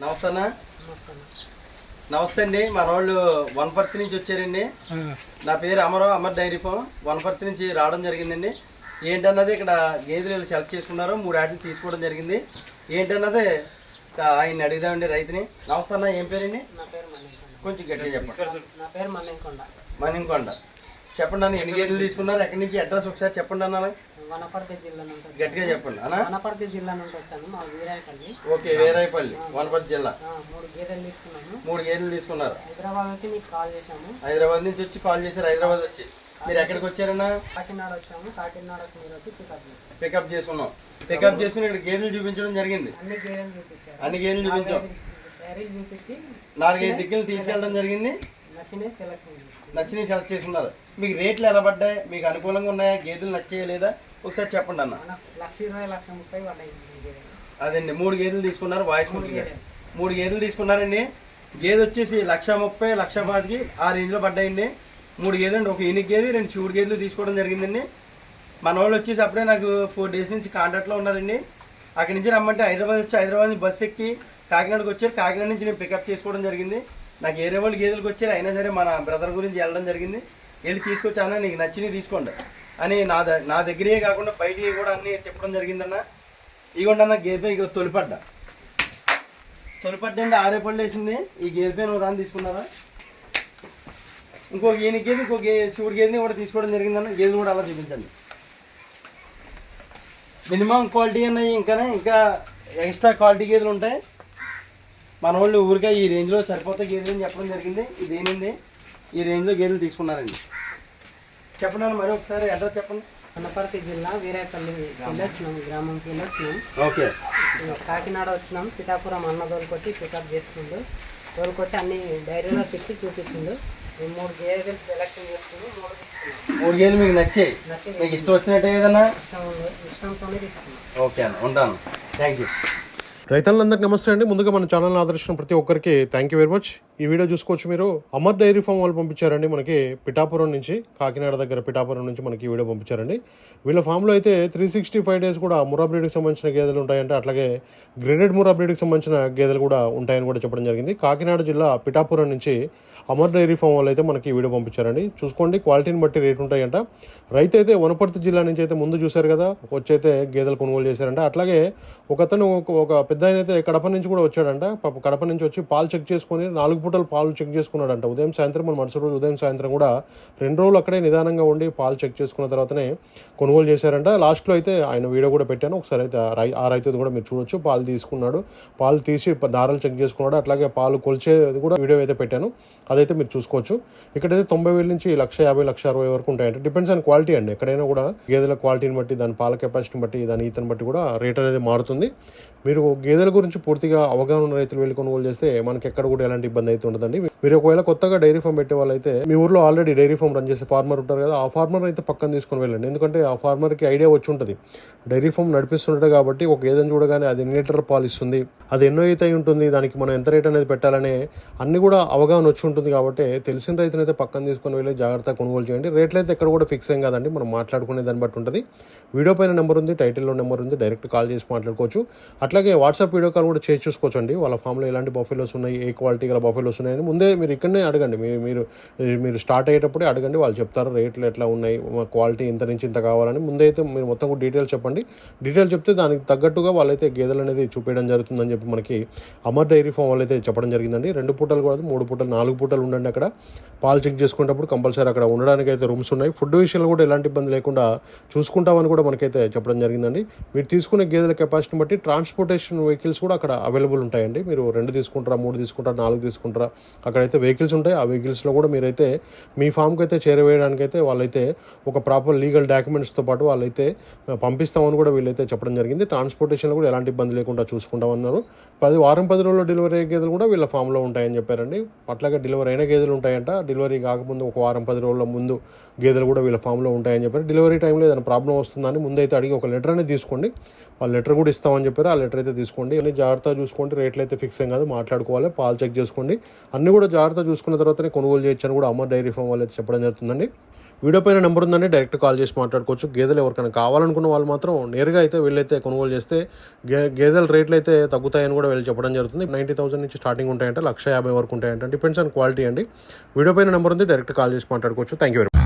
నమస్తే అన్న నమస్తే అండి. మన వాళ్ళు వనపర్తి నుంచి వచ్చారండి. నా పేరు అమరావు అమర్ డైరీ ఫామ్. వనపర్తి నుంచి రావడం జరిగిందండి. ఏంటన్నది ఇక్కడ గేదెలు సెలెక్ట్ చేసుకున్నారు మూడు ఆటలు తీసుకోవడం జరిగింది. ఏంటన్నది ఆయన అడిగిదామండి రైతుని. నమస్తే అన్న ఏం పేరండి? నా పేరు మన్నెంకొండ. కొంచెం గట్టిగా చెప్పండి. నా పేరు మన్నెంకొండ. చెప్పండి అన్న ఎన్ని గేదెలు తీసుకున్నారు? ఎక్కడి నుంచి అడ్రస్ ఒకసారి చెప్పండి అన్న వనపర్తి జిల్లా వచ్చాను. గట్టిగా చెప్పండి. అన్న వనపర్తి జిల్లా నుండి వచ్చాను మా వీరాయపల్లి. ఓకే వేరాయపల్లి వనపర్తి జిల్లా. మూడు గేదెలు తీసుకున్నాను. మూడు గేదెలు తీసుకున్నారు. హైదరాబాద్ వచ్చి మీకు కాల్ చేశాము. హైదరాబాద్ నుంచి వచ్చి కాల్ చేశారు హైదరాబాద్ వచ్చి. మీరు ఎక్కడికి వచ్చారన్నా? కాకినాడ వచ్చాము. కాకినాడకు మీరు వచ్చి పికప్ పికప్ చేసుకున్నాం. పికప్ చేసుకుని ఇక్కడ గేదెలు చూపించడం జరిగింది. అన్ని గేదెలు చూపించారు. అన్ని గేదెలు చూపించి నాలుగైదు దిక్కులు తీసుకెళ్ళడం జరిగింది. నచ్చినవి సెలెక్ట్ చేసుకున్నారు. మీకు రేట్లు ఎలా పడ్డాయి? మీకు అనుకూలంగా ఉన్నాయా? గేదెలు నచ్చాయా లేదా? ఒకసారి చెప్పండి అన్న. అదండి. మూడు గేదెలు తీసుకున్నారు వాయిస్ మూడు గేదెలు. మూడు గేదెలు తీసుకున్నారండి. గేదె వచ్చేసి లక్ష ముప్పై లక్ష పాతికి ఆ రేంజ్లో పడ్డాయండి. మూడు గేదెలు అండి. ఒక ఎనిమిది గేదె రెండు శివుడు గేదెలు తీసుకోవడం జరిగిందండి. మన వాళ్ళు వచ్చేసి అప్పుడే నాకు ఫోర్ డేస్ నుంచి కాంటాక్ట్లో ఉన్నారండి. అక్కడి నుంచి రమ్మంటే హైదరాబాద్ వచ్చి హైదరాబాద్ నుంచి బస్సు ఎక్కి కాకినాడకి వచ్చారు. కాకినాడ నుంచి నేను పికప్ చేసుకోవడం జరిగింది. నాకు ఏరే వాళ్ళు గేదెలకు వచ్చారు అయినా సరే మన బ్రదర్ గురించి వెళ్ళడం జరిగింది. వెళ్ళి తీసుకొచ్చానా నీకు నచ్చినవి తీసుకోండి అని నా ద నా దగ్గరే కాకుండా బయటికి కూడా అన్నీ తిప్పడం జరిగిందన్న. ఇవ్వండి అన్న గేదె ఇక తొలిపడ్డ. తొలిపడ్డ అంటే ఆరే పళ్ళు వేసింది. ఈ గేదె నువ్వు దాన్ని తీసుకున్నారా? ఇంకో ఈయన గేదె ఇంకో గే శివుడి గేదెని కూడా తీసుకోవడం జరిగిందన్న. గేదెలు కూడా అలా చూపించండి. మినిమం క్వాలిటీ అన్నవి ఇంకా ఇంకా ఎక్స్ట్రా క్వాలిటీ గేదెలు ఉంటాయి. మన వాళ్ళు ఊరికే ఈ రేంజ్లో సరిపోతే గేదెలు అని చెప్పడం జరిగింది. ఇది ఏంటండి ఈ రేంజ్లో గేదెలు తీసుకున్నారండి. చెప్పండి అన్న మరి ఒకసారి అడ్రస్ చెప్పండి. వనపర్తి జిల్లా వీరాయపల్లి వెళ్ళొచ్చినాం గ్రామంకి వెళ్ళొచ్చినాం ఓకే. కాకినాడ వచ్చినాం పిఠాపురం అన్న తోలుకొచ్చి పికప్ చేసుకుండు. తోలుకొచ్చి అన్ని డైరీలో తిప్పి చూపించిండు. మూడు గేదెలు సెలెక్షన్ చేసుకుని మూడు తీసుకున్నాం. మూడు గేదెలు మీకు నచ్చాయి? నచ్చి మీకు ఇష్టం వచ్చినట్టే ఏదన్నా? ఇష్టం ఇష్టంతోనే తీసుకున్నాం. ఓకే అన్న ఉంటాను. థ్యాంక్ యూ రైతులందరికీ నమస్తే అండి. ముందుగా మన ఛానల్ ఆదర్శించిన ప్రతి ఒక్కరికి థ్యాంక్ యూ వెరీ మచ్ ఈ వీడియో చూసుకోవచ్చు మీరు. అమర్ డైరీ ఫామ్ వాళ్ళు పంపించారండి మనకి పిఠాపురం నుంచి కాకినాడ దగ్గర పిఠాపురం నుంచి మనకి ఈ వీడియో పంపించారండి. వీళ్ళ ఫామ్లో అయితే త్రీ సిక్స్టీ ఫైవ్ డేస్ కూడా మురా బ్రీడ్కి సంబంధించిన గేదెలు ఉంటాయంటే అట్లాగే గ్రేడెడ్ మురా బ్రీడ్కి సంబంధించిన గేదెలు కూడా ఉంటాయని కూడా చెప్పడం జరిగింది. కాకినాడ జిల్లా పిఠాపురం నుంచి అమర్ డైరీ ఫామ్ వాళ్ళు అయితే మనకి ఈ వీడియో పంపించారండి. చూసుకోండి క్వాలిటీని బట్టి రేట్ ఉంటాయంట. రైతు అయితే వనపర్తి జిల్లా నుంచి అయితే ముందు చూశారు కదా వచ్చి అయితే గేదెలు కొనుగోలు చేశారంట. అట్లాగే ఒకతను ఒక ఒక పెద్ద ఆయన అయితే కడప నుంచి కూడా వచ్చాడంట. పాప కడప నుంచి వచ్చి పాలు చెక్ చేసుకొని నాలుగు పూటలు పాలు చెక్ చేసుకున్నాడంట. ఉదయం సాయంత్రం మన మరుసటి రోజు ఉదయం సాయంత్రం కూడా రెండు రోజులు అక్కడే నిదానంగా ఉండి పాలు చెక్ చేసుకున్న తర్వాతనే కొనుగోలు చేశారంట. లాస్ట్లో అయితే ఆయన వీడియో కూడా పెట్టాను. ఒకసారి అయితే ఆ రై ఆ రైతు కూడా మీరు చూడొచ్చు. పాలు తీసుకున్నాడు. పాలు తీసి దారాలు చెక్ చేసుకున్నాడు. అట్లాగే పాలు కొలిచేది కూడా వీడియో అయితే పెట్టాను. అదైతే మీరు చూసుకోవచ్చు. ఇక్కడైతే తొంభై వేల నుంచి లక్ష యాభై లక్ష అరవై వరకు ఉంటాయంటే. డిపెండ్స్ ఆన్ క్వాలిటీ అండి. ఎక్కడైనా కూడా గేదెల క్వాలిటీని బట్టి దాని పాల కెపాసిటీని బట్టి దాని ఈతని బట్టి కూడా రేట్ అనేది మారుతుంది. మీరు గేదెల గురించి పూర్తిగా అవగాహన ఉన్న రైతులు వెళ్ళి కొనుగోలు చేస్తే మనకి ఎక్కడ కూడా ఎలాంటి ఇబ్బంది అయితే ఉండదండి. మీరు ఒకవేళ కొత్తగా డైరీ ఫామ్ పెట్టే వాళ్ళైతే మీ ఊర్లో ఆల్రెడీ డైరీ ఫామ్ రన్ చేసే ఫార్మర్ ఉంటారు కదా ఆ ఫార్మర్ అయితే పక్కన తీసుకొని వెళ్ళండి. ఎందుకంటే ఆ ఫార్మర్కి ఐడియా వచ్చి ఉంటుంది. డైరీ ఫామ్ నడిపిస్తుంటాడు కాబట్టి ఒక గేదెని చూడగానే అది ఎన్ని లీటర్ పాలు ఇస్తుంది అది ఎన్నో అయితే ఉంటుంది దానికి మనం ఎంత రేట్ అనేది పెట్టాలనే అన్ని కూడా అవగాహన వచ్చి ఉంటుంది కాబట్టి తెలిసిన రైతునైతే పక్కన తీసుకొని వెళ్ళి జాగ్రత్తగా కొనుగోలు చేయండి. రేట్లు అయితే ఎక్కడ కూడా ఫిక్స్ ఏం కాదండి మనం మాట్లాడుకునే దాన్ని బట్టి ఉంటుంది. వీడియో పైన నెంబర్ ఉంది టైటిల్లో నెంబర్ ఉంది డైరెక్ట్ కాల్ చేసి మాట్లాడుకోవచ్చు. అట్లాగే వాట్సాప్ వీడియో కాల్ కూడా చేసి చూసుకోవచ్చండి. వాళ్ళ ఫామ్లో ఎలాంటి బఫెలోస్ ఉన్నాయి ఏ క్వాలిటీ గల బఫెలోస్ ఉన్నాయని ముందే మీరు ఇక్కడనే అడగండి. మీరు మీరు మీరు స్టార్ట్ అయ్యేటప్పుడే అడగండి వాళ్ళు చెప్తారు రేట్లు ఎట్లా ఉన్నాయి క్వాలిటీ ఇంత నుంచి ఇంత కావాలని. ముందే అయితే మీరు మొత్తం కూడా డీటెయిల్స్ చెప్పండి. డీటెయిల్ చెప్తే దానికి తగ్గట్టుగా వాళ్ళైతే గేదెలు అనేది చూపించడం జరుగుతుందని చెప్పి మనకి అమర్ డైరీ ఫామ్ వాళ్ళు అయితే చెప్పడం జరిగిందండి. రెండు పూటలు కూడా మూడు పూటలు నాలుగు పూటలు ఉండండి అక్కడ. పాలు చెక్ చేసుకునేటప్పుడు కంపల్సరీ అక్కడ ఉండడానికి అయితే రూమ్స్ ఉన్నాయి. ఫుడ్ విషయంలో కూడా ఎలాంటి ఇబ్బంది లేకుండా చూసుకుంటామని కూడా మనకైతే చెప్పడం జరిగిందండి. మీరు తీసుకునే గేదెల కెపాసిటీని బట్టి ట్రాన్స్పోర్టేషన్ వెహికల్స్ కూడా అక్కడ అవైలబుల్ ఉంటాయండి. మీరు రెండు తీసుకుంటారా మూడు తీసుకుంటారా నాలుగు తీసుకుంటారా అక్కడైతే వెహికల్స్ ఉంటాయి. ఆ వెహికల్స్లో కూడా మీరైతే మీ ఫామ్కి అయితే చేరవేయడానికైతే వాళ్ళైతే ఒక ప్రాపర్ లీగల్ డాక్యుమెంట్స్తో పాటు వాళ్ళైతే పంపిస్తామని కూడా వీళ్ళైతే చెప్పడం జరిగింది. ట్రాన్స్పోర్టేషన్లో కూడా ఎలాంటి ఇబ్బంది లేకుండా చూసుకుంటామన్నారు. పది వారం పది రోజుల్లో డెలివరీ అయ్యే గేదెలు కూడా వీళ్ళ ఫామ్లో ఉంటాయని చెప్పారండి. అట్లాగే డెలివరీ అయిన గేదెలు ఉంటాయంట. డెలివరీ కాకముందు ఒక వారం పది రోజుల ముందు గేదెలు కూడా వీళ్ళ ఫామ్లో ఉంటాయని చెప్పారు. డెలివరీ టైంలో ఏదైనా ప్రాబ్లం వస్తుందని ముందైతే అడిగి ఒక లెటర్ అనేది తీసుకోండి. వాళ్ళ లెటర్ కూడా ఇస్తామని చెప్పారు. ఆ లెటర్ అయితే చేసుకోండి అన్ని జాగ్రత్తగా చూసుకోండి రేట్లు అయితే ఫిక్స్ ఏం కాదు మాట్లాడుకోవాలి పాలు చెక్ చేసుకోండి. అన్ని కూడా జాగ్రత్తగా చూసుకున్న తర్వాతనే కొనుగోలు చేయొచ్చు కూడా అమ్మ డైరీ ఫామ్ వాళ్ళు అయితే చెప్పడం జరుగుతుందండి. వీడియో పైన నెంబర్ ఉందండి డైరెక్ట్ కాల్ చేసి మాట్లాడుకోవచ్చు. గేదెలు ఎవరికైనా కావాలనుకున్న వాళ్ళు మాత్రం నేరుగా అయితే వీళ్ళైతే కొనుగోలు చేస్తే గే గేదెల రేట్లు అయితే తగ్గుతాయని కూడా వీళ్ళు చెప్పడం జరుగుతుంది. నైంటీ థౌసండ్ నుంచి స్టార్టింగ్ ఉంటాయంటే లక్ష యాభై వరకు ఉంటాయంటే. డిపెండ్స్ ఆన్ క్వాలిటీ అండి. వీడియో పైన నెంబర్ ఉంది డైరెక్ట్ కాల్ చేసి మాట్లాడుకోవచ్చు. Thank you very much